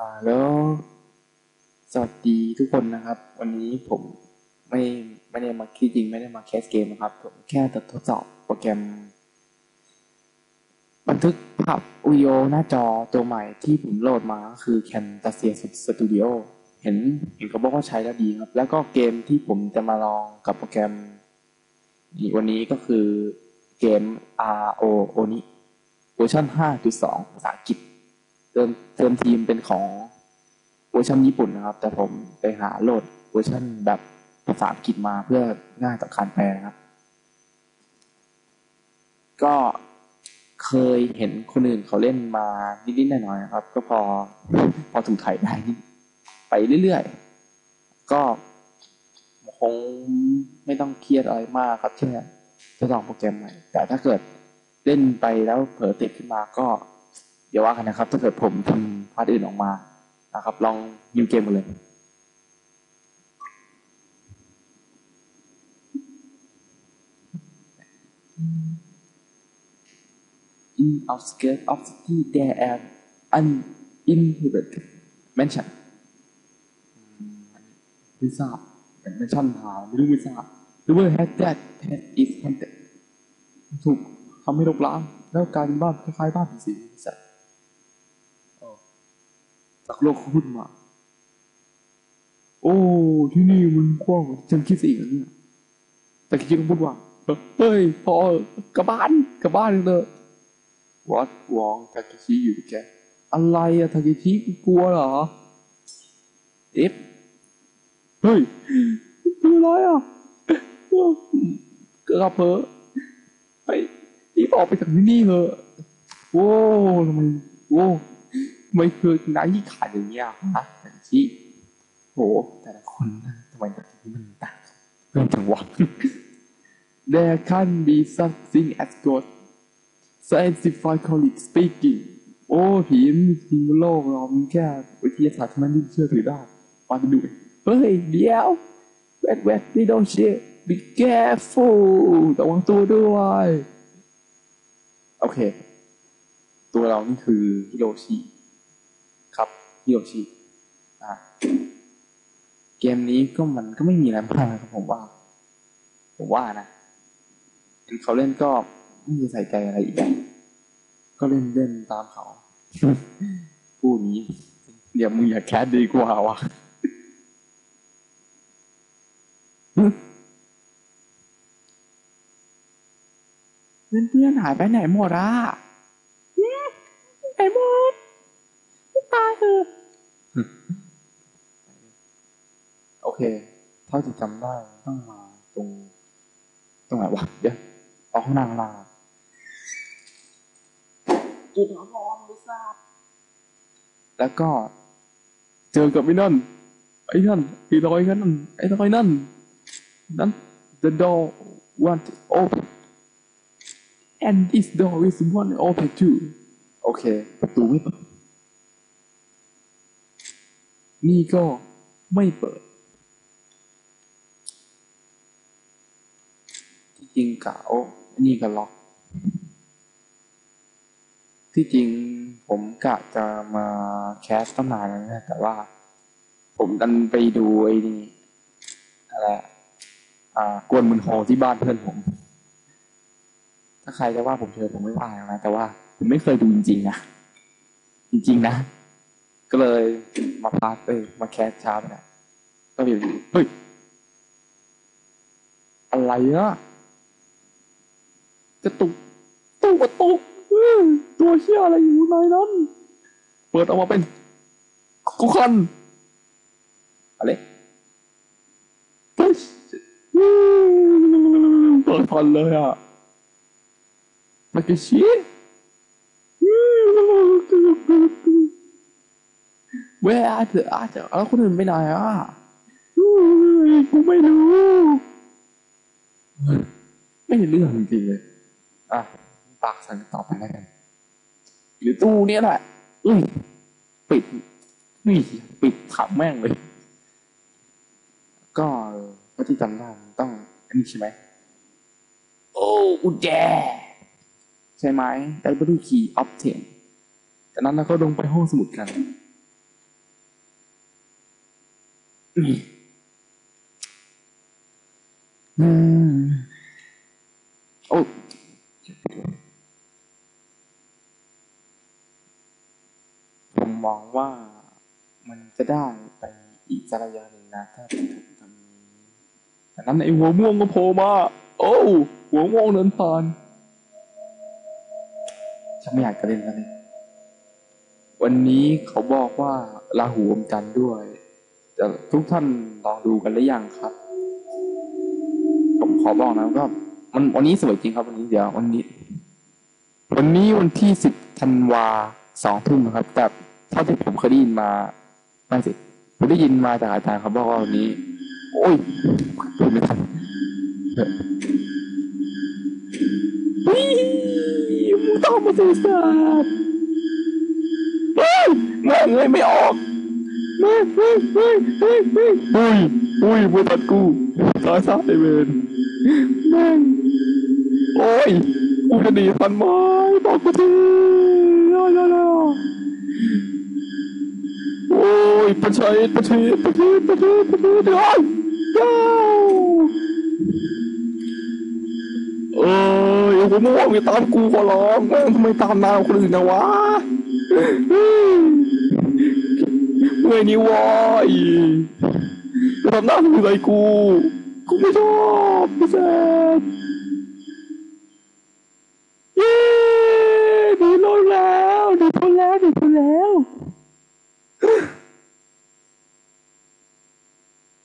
อ่าแล้วสวัสดีทุกคนนะครับ วันนี้ผมไม่ไม่ได้มาคิดจริงไม่ได้มาแคสเกมนะครับ ผมแค่ทดสอบโปรแกรม บันทึกภาพวิดีโอหน้าจอตัวใหม่ที่ผมโหลดมาก็คือ Camtasia Studio เห็นเห็นเขาบอกว่าใช้แล้วดีครับ แล้วก็เกมที่ผมจะมาลองกับโปรแกรมอีกวันนี้ก็คือเกม RO Oni เวอร์ชัน5.2 ภาษาอังกฤษ ติมเติมทีมเป็นของเวอร์ชันญี่ปุ่นนะครับ แต่ผมไปหาโหลดเวอร์ชันแบบภาษาอังกฤษมาเพื่อง่ายต่อการแปลนะครับ ก็เคยเห็นคนอื่นเขาเล่นมานิดๆหน่อยๆนะครับ ก็พอพอถูกไถ่ายได้ไปเรื่อยๆ ก็คงไม่ต้องเครียดอะไรมากครับแค่ทดลองโปรแกรมใหม่ แต่ถ้าเกิดเล่นไปแล้วเผลอติดขึ้นมาก็ เดี๋ยวว่ากันนะครับ ถ้าเกิดผมทำพาร์ทอื่นออกมานะครับ ลองยิวเกมกันเลย In outskirts of city there are uninhabited mansion ไม่ทราบแต่ไม่ชั่นทาไม่รู้ไม่ทราบ The word has that that is haunted ถูกทำให้รกร้างแล้วกลายเป็นบ้านคล้ายๆบ้านผีสิงสัตว์ จากโลกเขาพูดมา โอ้ที่นี่มันกว้างฉันคิดซะอีกนะเนี่ยแต่คิดก็พูดว่าเฮ้ยพอกลับบ้านกลับบ้านเถอะวัดวองทาเคชิอยู่แกอะไรอะทาเคชิกลัวเหรอเอฟเฮ้ยคืออะไรอะกระเพอไปรีบออกไปจากที่นี่เถอะโว้ทำไมโว้ ไม่เคยนายที่ขาดอย่างเงี้ยฮะทาเคชิโหแต่ละคนนะทำไมแบบนี้มันต่างเรื่องจังหวะ There can be something as good scientifically speaking โอ้ผีมันมีจริงบนโลกเรามันแค่วิทยาศาสตร์เท่านั้นที่เชื่อถือได้มาดูเฮ้ยเดี๋ยว wait wait we don't share be careful ระวังตัวด้วย โอเค ตัวเรานี่คือฮิโรชิ ครับฮิโรชิอะเกมนี้ก็มันก็ไม่มีอะไรมากนะครับผมว่า ผมว่านะเขาเล่นก็ไม่ได้ใส่ใจอะไรอีกก็เล่นเล่นตามเขาพูดนี้เดี๋ยวมึงอย่าแคสดีกว่าวะเพื่อนเพื่อนๆหายไปไหนหมดอะไหนหมด ตายเถอะโอเค เท่าที่จำได้ต้องมาตรง ตรงไหนวะเดี๋ยวออกข้างหน้าข้างล่างจุดนอนไม่ทราบแล้วก็ เจอกับไอ้นั่นไอ้นั่นไอ้รอยนั่นไอ้รอยนั่นนั่น the door want open and this door is one open too โอเค ประตูไม่เปิด นี่ก็ไม่เปิด ที่จริงเก่านี่ก็ล็อก ที่จริงผมกะจะมาแคสตั้งนานแล้วนะแต่ว่า ผมดันไปดูไอ้นี่อะไรอ่ากวนมืนโฮที่บ้านเพื่อนผม ถ้าใครจะว่าผมเชิญผมไม่ว่าหรอกนะแต่ว่า ผมไม่เคยดูจริงๆนะจริงๆนะ ก็เลยมาพาเอ้ยมาแคสช้าไปนะก็ไปดูเฮ้ยอะไรอะกระตุกตู้กระตุกตัวเชี่ยอะไรอยู่ในนั้น เปิดออกมาเป็นกุคันอะไรเฮ้ยเปิดทันเลยอะมาเกชิ เว้ยอาจจะอาจจะแล้วคนอื่นไปไหนอะกูไม่รู้ ไม่เห็นเรื่องจริงๆเลยอะปากสั่นต่อไปแล้วกัน หรือตู้เนี้ยแหละเอ้ยปิดนี่ปิดขับแม่งเลย ก็ก็ที่จำได้มันต้องอันนี้ใช่ไหมโอ้กุญแจ ใช่ไหม Library Key Obtain จากนั้นเราก็ลงไปห้องสมุดกัน อืมโอ้ผมมองว่ามันจะได้ไปอีกสักระยะหนึ่งนะถ้าผมทำนี้แต่นั้นไอ้หัวม่วงก็โผล่มา โอ้หัวม่วงเดินผ่านฉันไม่อยากจะเล่นแล้วเลยวันนี้เขาบอกว่าราหูอมจันทร์ด้วย ทุกท่านลองดูกันหรือยังครับ ผมขอบอกนะก็มันวันนี้สวยจริงครับ วันนี้เดี๋ยววันนี้ วันนี้วันที่สิบธันวาสองทุ่มนะครับ แต่เท่าที่ผมเคยได้ยินมาไม่สิผมได้ยินมาจากอาจารย์เขาบอกว่าวันนี้ โอ้ยพูดไม่ทันเฮ้ยมึงต้องมาสื่อสารเฮ้ยแม่งยไม่ออก อุ้ยอุ้ยไม่ทันกูสายสายเวรแม่งโอ้ยกูจะหนีทันไหมบอกกูทีย่าย่าย่าโอ้ยประชัยประชัยประชัยประชัยประชัยเดี๋ยวย่าเอ้ยโอ้โหม่วงตามกูขอร้องแม่งทำไมตามนานคนอื่นนะวะ เฮ้ยเมื่อยนี่วายจะทำหน้าทำไรกู กูไม่ชอบพี่แซมเย้หนีลงแล้วหนีพ้นแล้วหนีพ้นแล้ว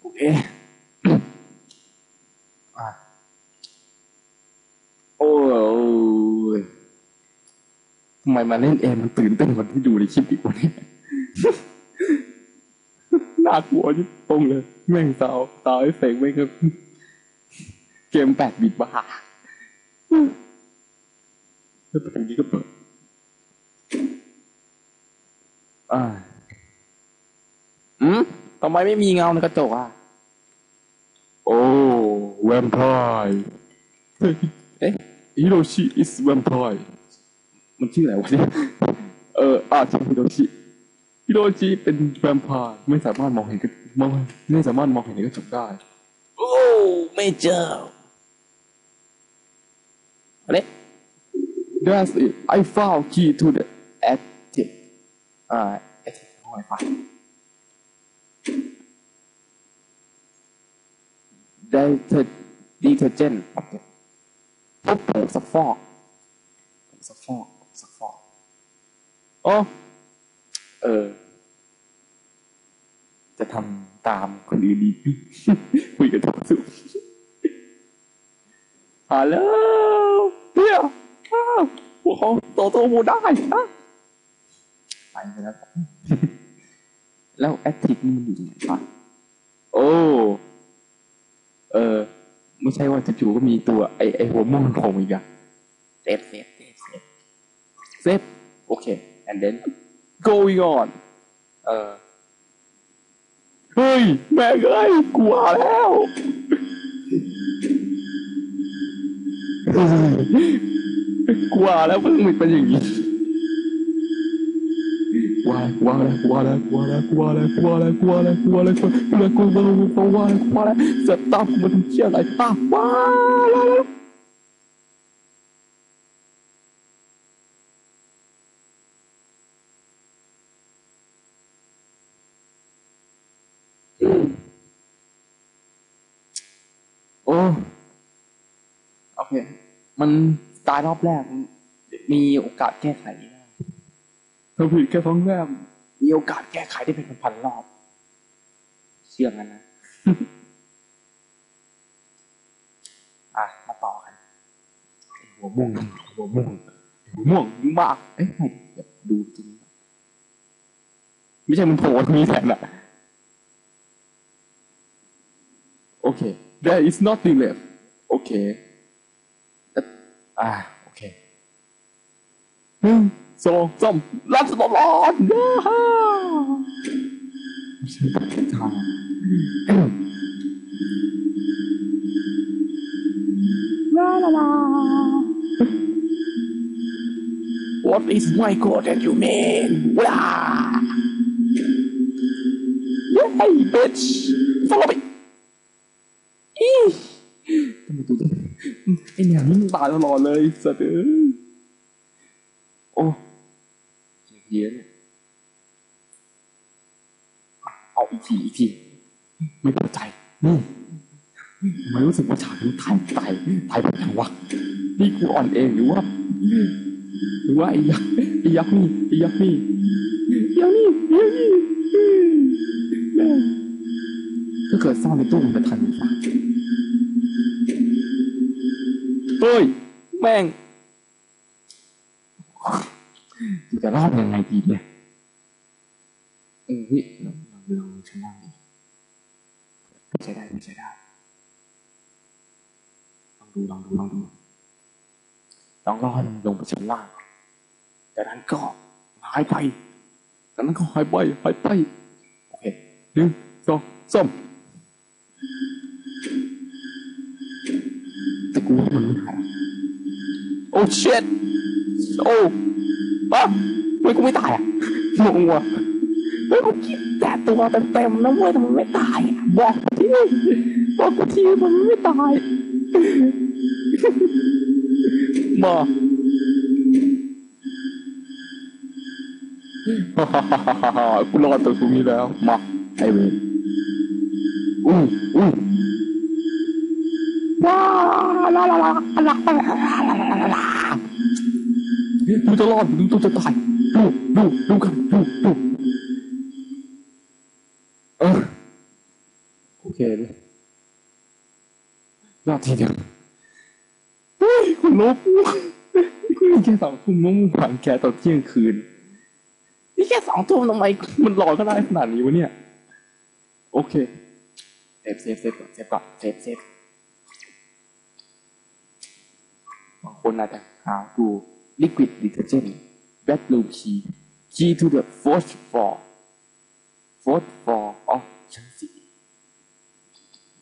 โอเคอะโอ้ยทำไมมาเล่นเองมันตื่นเต้นกว่าที่ดูในคลิปอีกวะเนี่ย น่ากลัวยิ่งตรงเลย แม่งสาวสาวไอ้เฟกแม่งก็เกมแปดบิตบ้าแล้วประตูนี้ก็เปิดอ่าอืมทำไมไม่มีเงาในกระจกอะ โอ้แวมไพร์เอ๊ะฮิโรชิ is vampire มันชื่ออะไรวะเนี่ย เอออ่าชื่อฮิโรชิ ฮิโรชิเป็นแวมไพร์ไม่สามารถมองเห็นกระมองไม่สามารถมองเห็นในกระจกได้ โอ้ไม่เจออะไร That's it I found key to the attic อ่า attic ห้องไฟฟ้า Deter- detergent โอเคพบผงซักฟอกผงซักฟอกผงซักฟอกอ๋อ เออ จะทำตามคนอื่นดีคุยกันทุกสุขฮัลโหลเฮียอ้าวพวกเขาโตโตโมได้นะไปไปแล้ว แล้วแอคทิฟมันอยู่ตรงไหนวะโอ้ เออ ไม่ใช่ว่าจู่ๆก็มีตัวไอไอหัวม่วงโผล่มาอีกอะเซฟเซฟเซฟเซฟเซฟโอเค and then going on เออ เฮ้ย แม่งเอ้ยกลัวแล้ว กลัวแล้วเพิ่งมันเป็นอย่างนี้กลัวกลัวแล้วกลัวแล้วกลัวแล้วกลัวแล้วกลัวแล้วกลัวแล้วกลัวแล้วกลัวแล้วกลัวแล้วกลัวแล้วกลัวแล้วจะตามกูมาทำเชี่ยอะไรตามว้าแล้ว โอ้โอเค มันตายรอบแรก มีโอกาสแก้ไขได้ถ้าผิดแค่ครั้งแรกมีโอกาสแก้ไขได้เป็นพันๆรอบ เชื่องั้นนะ อะ มาต่อกันไอ้หัวม่วง หัวม่วง หัวม่วงยิ่งมาก เอ๊ะไม่เดี๋ยวดูตรงนี้ไม่ใช่มันโผล่ตรงนี้แทนอะโอเค There is nothing left. Okay. Ah, okay. Hmm. So, some, lots of lot. la la la. What is my god that you mean? Yay, bitch! Follow me! ไอ้เนี่ยนี่มันตายตลอดเลยสัตว์เอ้ยโอ้เหี้ยเนี่ยเอาอีกทีอีกทีไม่พอใจนี่ทำไมรู้สึกว่าฉากนี้ตายตายตายแบบไหนวะนี่กูอ่อนเองหรือว่าหรือว่าไอ้ยักษ์ไอ้ยักษ์นี่ไอ้ยักษ์นี่ไอ้ยักษ์นี่ไอ้ยักษ์นี่แม่งถ้าเกิดซ่อนในตู้มันจะทันไหมวะ เฮ้ย แม่งกูจะรอดยังไงดีเนี่ยเออเฮ้ยลองลองลองชั้นล่างดิใช้ได้ไม่ใช้ได้ลองดูลองดูลองดูลองรอให้มันลงไปชั้นล่างจากนั้นก็หายไปจากนั้นก็หายไปหายไปโอเคหนึ่งสองสาม กูว่ามันไม่หายโอ้เช็ดโอ้ปะทำไมกูไม่ตายอะงงว่ะเฮ้ยกูคิดแต่ตัวเต็มๆนะเว้ยทำไมไม่ตายอะบอกกูทีบอกกูทีมันไม่ตายมากูรอดตัวตรงนี้แล้วมาไอเวนอุ้ยอุ้ย กูจะลอดหรือกูจะตายดูดูดูกันดูดูเออโอเคเลยนาทีเดียวเฮ้ยคุณลบนี่แค่สองทุ่มมึงผ่านแกตอนเที่ยงคืน นี่แค่สองทุ่มทำไมมันลอก็ได้ขนาดนี้วะเนี่ย โอเคเซฟเซฟเซฟก่อนเซฟก่อนเซฟเซฟ บางคนอาจจะหาดู liquid detergent bedroom key key to the fourth floor fourth floor อ๋อชั้นสี่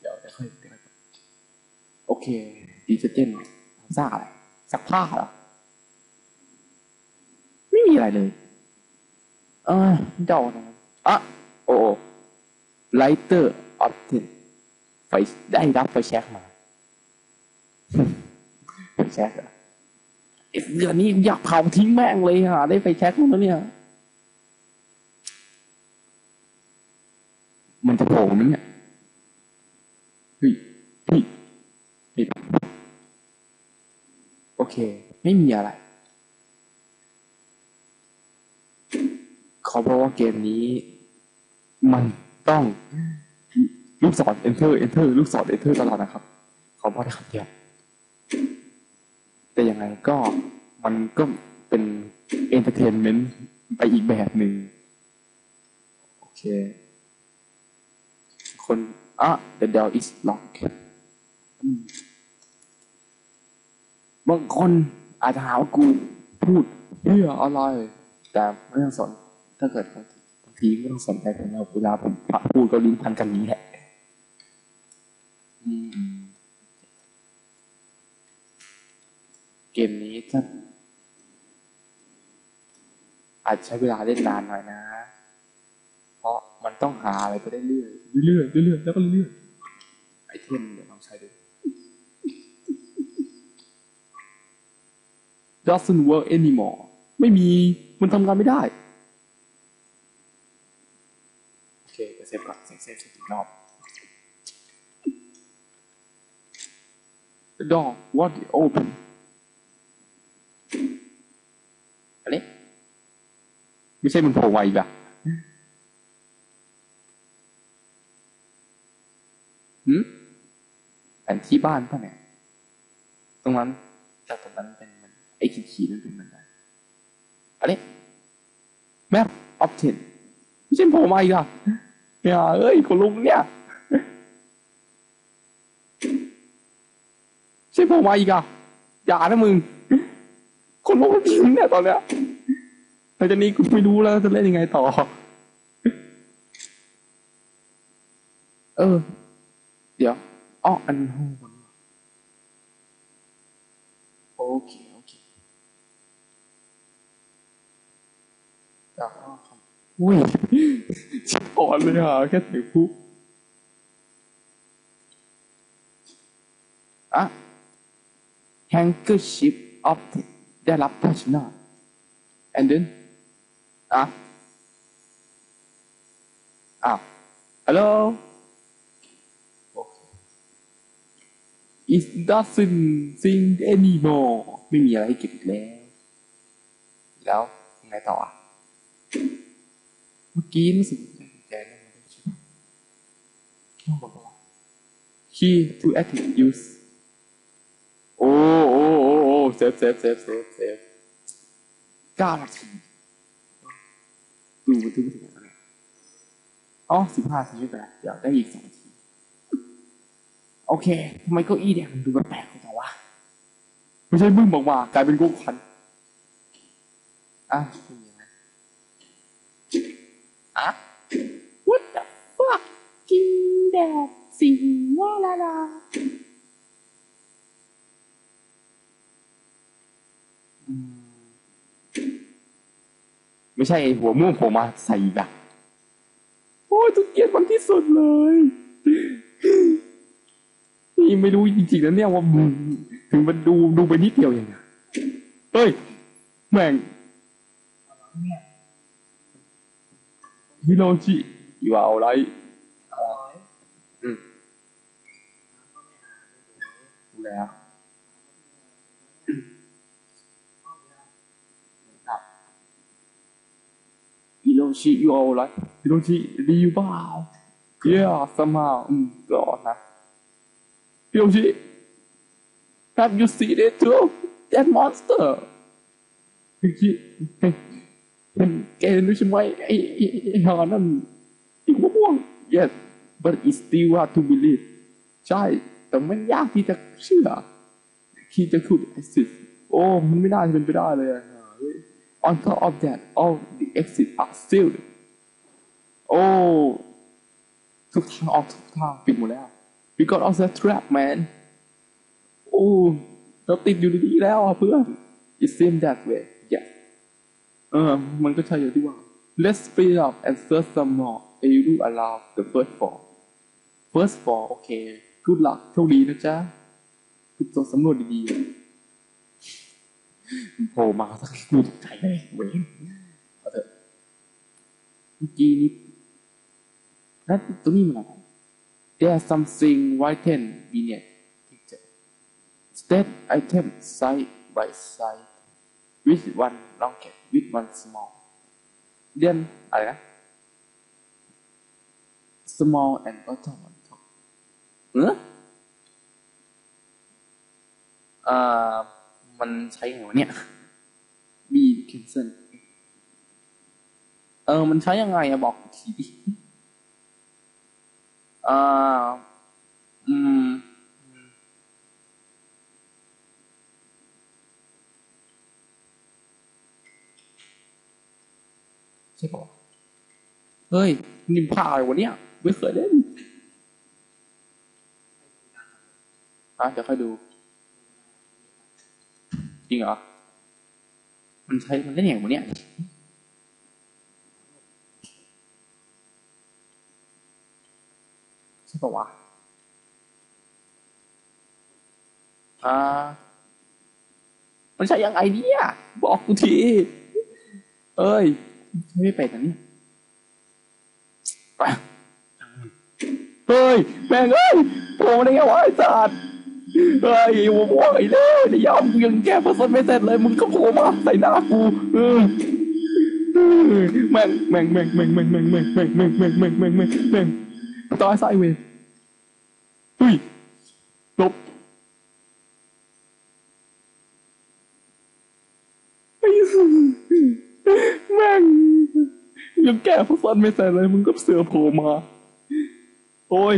เดี๋ยวเดี๋ยวค่อยเดี๋ยวค่อยโอเค detergent ซ่าอะไรซักผ้าเหรอไม่มีอะไรเลย เออเดานะอะโอ้ไลเตอร์ออปตินไฟได้รับไฟแช็กมา แช็กเรอะไอ้เดือนนี้อยากเผาทิ้งแม่งเลยหาได้ไฟแช็กมาแล้วเนี่ย มันจะโผล่ไหมเนี่ยเฮ้ยเฮ้ยโอเค ไม่มีอะไรเขาบอกว่าเกมนี้ มันต้องลูกศร enter enter ลูกศร enter ตลอดนะครับขาบอกได้คำเดียว ยังไงก็มันก็เป็น entertainment ไปอีกแบบหนึ่งโอเค คนอะ the door is locked อืมบางคนอาจจะหาว่ากูพูดเรื่ออะไร แต่ไม่ต้องสน ถ้าเกิดบางทีไม่ต้องสนใจผมนะเวลาผมพูดก็ลิ้นพันกันนี้แหละอืม เกมนี้ถ้าอาจใช้เวลาเล่นนานหน่อยนะ เพราะมันต้องหาอะไรไปได้เรื่อยเรื่อยเรื่อยแล้วก็เรื่อยไอเทมเดี๋ยวลองใช้ดู doesn't work anymore ไม่มีมันทำงานไม่ได้ โอเคเซฟก่อนเซฟเซฟเซฟอีกรอบ The door what open อะไรไม่ใช่มันโผล่มาอีกอะหืมแผนที่บ้านป่ะเนี่ย ตรงนั้นจากตรงนั้นเป็นมันไอ้ขีดขีดๆนั่นเป็นมันไดอะไรแมปออฟเทนไม่ใช่โผล่มาอีกอะเนี่ยเอ้ยคนลุกเนี่ยใช่โผล่มาอีกอะอย่านะมึง คนลุกจริงเนี่ยตอนเนี้ยหลังจากนี้กูไม่รู้แล้วจะเล่นยังไงต่อ เออ เดี๋ยวอ้ออันห้องบนโอเคโอเคแล้วก็คอุ้ยชิบอ่อนเลยอะแค่เสียงผู้อะ handkerchief of ได้รับภาชนะ and then อะอ้าว hello it doesn't sing anymore ไม่มีอะไรให้เก็บอีกแล้ว แล้วยังไงต่ออะเมื่อกี้รู้สึกจะแกนั่นไม่ได้ใช่ไหมต้องบอกว่า key to active use โอ้ โอ้โอ้เซฟเซฟเซฟเซฟเซฟเก้านาทีดูบันทึกไปถึงไหนแล้วเนี่ยอ๋อสิบห้าทีไม่เป็นไรเดี๋ยวได้อีกสองนาทีโอเคทำไมเก้าอี้เนี่ยมันดูแปลกๆจังวะไม่ใช่มึงบอกมากลายเป็นกูคันอะไม่มีอะไรอะ What the fuck กินแดดสิว่าละลาอืม ไม่ใช่ไอ้หัวม่วงผมมาใส่อีกอะโอ้ยจุดเกลียดมันที่สุดเลยนี่ไม่รู้จริงๆนะเนี่ยว่ามึงถึงมันดูดูไปนิดเดียวเองอะเฮ้ย แม่งเนี่ยฮิโรชิอยู่เอาไรอร่อยอืมก็ไม่อาบเลยดูแล้ว ห้องเนี่ย ครับ ฮิโรชิอยู่เอาไรฮิโรชิดีอยู่เปล่าเย้สมาอืมก่อนนะฮิโรชิ Have you seen it too that monster ฮิโรชิเฮ้ยเห็นแกรู้ใช่ไหมไอ้ไอ้ไอ้หานั่นไอ้หัวม่วง yes but it's still hard to believe ใช่แต่มันยากที่จะเชื่อ ที่จะขุด exit โอ้ มันไม่น่าจะเป็นไปได้เลยอะเฮ้ย on top of that all the exits are sealed โอ้ทุกทางออกทุกทางปิดหมดแล้ว we got off the trap man โอ้เราติดอยู่ดีๆแล้วเพื่อน it seems that way yes เออมันก็ใช่อยู่ที่ว่า let's speed up and search some more and you do allow the first floor first floor โอเค good luck โชคดีนะจ๊ะคุณตัวสำรวจดีๆ โผล่มาสักกูตกใจเลยเว้ยเอาเถอะเมื่อกี้นี้แล้วตัวนี้มันอะไร There's something written beneath picture State item side by side with one locket with one small then อะไรนะ small and bottom on top เอออ่อ มันใช้ไงวะเนี่ย B cancel เออ มันใช้ยังไงอะบอกทีดิเอ่ออืม ใช่ปะวะเฮ้ย นิมพาอะไรวะเนี่ย ไม่เคยเล่นอะเดี๋ยวค่อยดู จริงเหรอ มันใช้มันเล่นอย่างวะเนี่ยใช่ปะวะอ่า มันใช้ยังไงเนี่ย บอกกูที เอ้ย ใช้ไม่เป็นนะเนี่ยเฮ้ย แม่งเอ้ยโผล่มาได้ไงวะไอ้สัตว์ เฮ้ยโว้ยเลยเดี๋ยวยอมกูยังแก้ผสมไม่เสร็จเลย มึงก็โผล่มาใส่หน้ากูเออแม่งแม่งแม่งแม่งแม่งแม่งแม่งแม่งแม่งแม่งแม่งแม่งแม่งแม่งต่อยไซเวย์เฮ้ยลบไอ้แม่งยังแก้ผสมไม่เสร็จเลยมึงก็เสือโผล่มา โอ้ย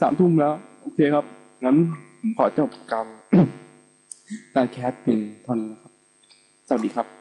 สามทุ่มแล้ว โอเคครับ งั้น ผมขอจบการการแคสเพียงเท่านี้นะครับ สวัสดีครับ